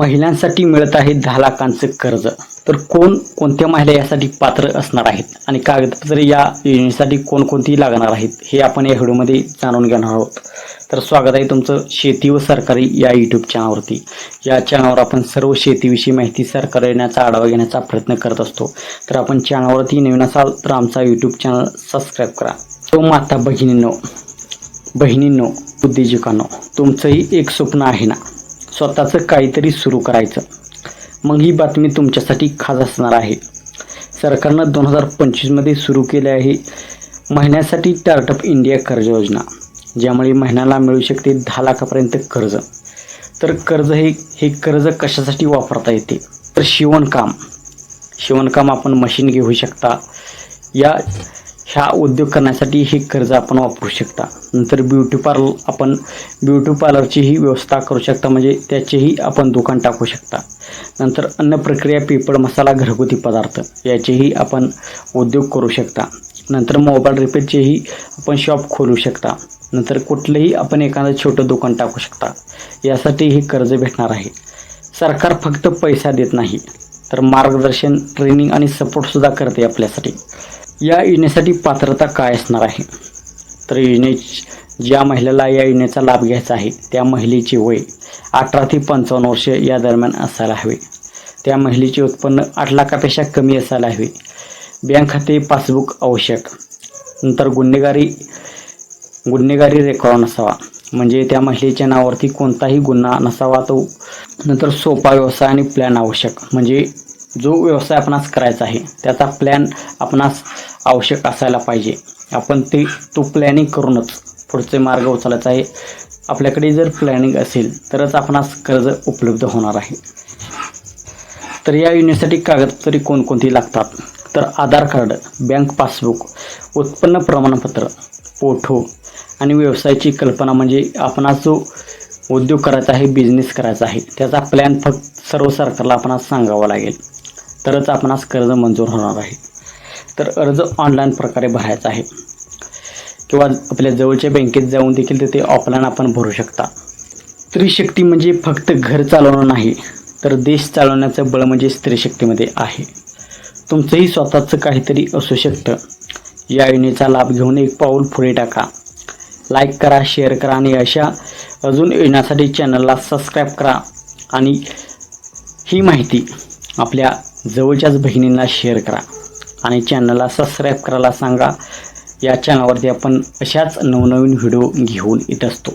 महिलांसाठी मिळत आहे दहा लाखांचं कर्ज. तर कोण कोणत्या महिला यासाठी पात्र असणार आहेत? आणि कागदपत्रे या योजनेसाठी कोणकोणती लागणार आहेत? हे आपण या व्हिडिओमध्ये जाणून घेणार आहोत. तर स्वागत आहे तुमचं शेती व सरकारी या यूट्यूब चॅनलवरती या चॅनलवर आपण सर्व शेतीविषयी माहिती सरकार येण्याचा आढावा घेण्याचा प्रयत्न करत असतो. तर आपण चॅनलवरती नवीन असाल तर आमचा यूट्यूब चॅनल सबस्क्राईब करा. तो माता बहिणींनो बहिणींनो उद्योजकांनो तुमचंही एक स्वप्न आहे ना? स्वतःचं काहीतरी सुरू करायचं. मग ही बातमी तुमच्यासाठी खास असणार आहे. सरकारनं दोन हजार पंचवीसमध्ये सुरू केले आहे महिन्यासाठी स्टार्टअप इंडिया कर्ज योजना. ज्यामुळे महिन्याला मिळू शकते दहा लाखापर्यंत कर्ज. तर कर्ज हे हे कर्ज कशासाठी वापरता येते? तर शिवणकाम. शिवणकाम आपण मशीन घेऊ शकता. या ह्या उद्योग करण्यासाठी हे कर्ज आपण वापरू शकता. नंतर ब्युटी पार्लर आपण ब्युटी पार्लरचीही व्यवस्था करू शकता. म्हणजे त्याचेही आपण दुकान टाकू शकता. नंतर अन्न प्रक्रिया पेपर मसाला घरगुती पदार्थ याचेही आपण उद्योग करू शकता. नंतर मोबाईल रिपेअरचेही आपण शॉप खोलू शकता. नंतर कुठलंही आपण एखादं छोटं दुकान टाकू शकता. यासाठी हे कर्ज भेटणार आहे. सरकार फक्त पैसा देत नाही तर मार्गदर्शन ट्रेनिंग आणि सपोर्टसुद्धा करते आपल्यासाठी. या योजनेसाठी पात्रता काय असणार आहे? तर योजने ज्या महिलेला या योजनेचा लाभ घ्यायचा आहे त्या महिलेचे वय अठरा ते पंचावन्न वर्ष या दरम्यान असायला हवे. त्या महिलेचे उत्पन्न आठ लाखापेक्षा कमी असायला हवे. बँक खाते पासबुक आवश्यक. नंतर गुन्हेगारी गुन्हेगारी रेकॉर्ड नसावा. म्हणजे त्या महिलेच्या नावावरती कोणताही गुन्हा नसावा तो नंतर सोपा व्यवसाय आणि प्लॅन आवश्यक. म्हणजे जो व्यवसाय आपणास करायचा आहे त्याचा प्लॅन आपणास आवश्यक असायला पाहिजे. आपण ते तो प्लॅनिंग करूनच पुढचे मार्ग उचलायचा आहे. आपल्याकडे जर प्लॅनिंग असेल तरच आपणास कर्ज उपलब्ध होणार आहे. तर या योजनेसाठी कागदपत्रे कोणकोणती लागतात? तर आधार कार्ड बँक पासबुक उत्पन्न प्रमाणपत्र पोठो आणि व्यवसायाची कल्पना म्हणजे आपणास जो उद्योग करायचा आहे बिझनेस करायचा आहे त्याचा प्लॅन फक्त सर्व सरकारला आपणास सांगावा लागेल. तरच आपणास कर्ज मंजूर होणार आहे. तर अर्ज ऑनलाईन प्रकारे भरायचा आहे. किंवा आपल्या जवळच्या बँकेत जाऊन देखील तिथे ऑफलाईन आपण भरू शकता. स्त्रीशक्ती म्हणजे फक्त घर चालवणं नाही तर देश चालवण्याचं बळ म्हणजे स्त्रीशक्तीमध्ये आहे. तुमचंही स्वतःचं काहीतरी असू शकतं. या योजनेचा लाभ घेऊन एक पाऊल पुढे टाका. लाईक करा शेअर करा आणि अशा अजून योजनासाठी चॅनलला सबस्क्राईब करा. आणि ही माहिती आपल्या जवळच्याच बहिणींना शेअर करा. आणि चॅनलला सबस्क्राईब करायला सांगा. या चॅनलवरती आपण अशाच नवनवीन व्हिडिओ घेऊन येत असतो.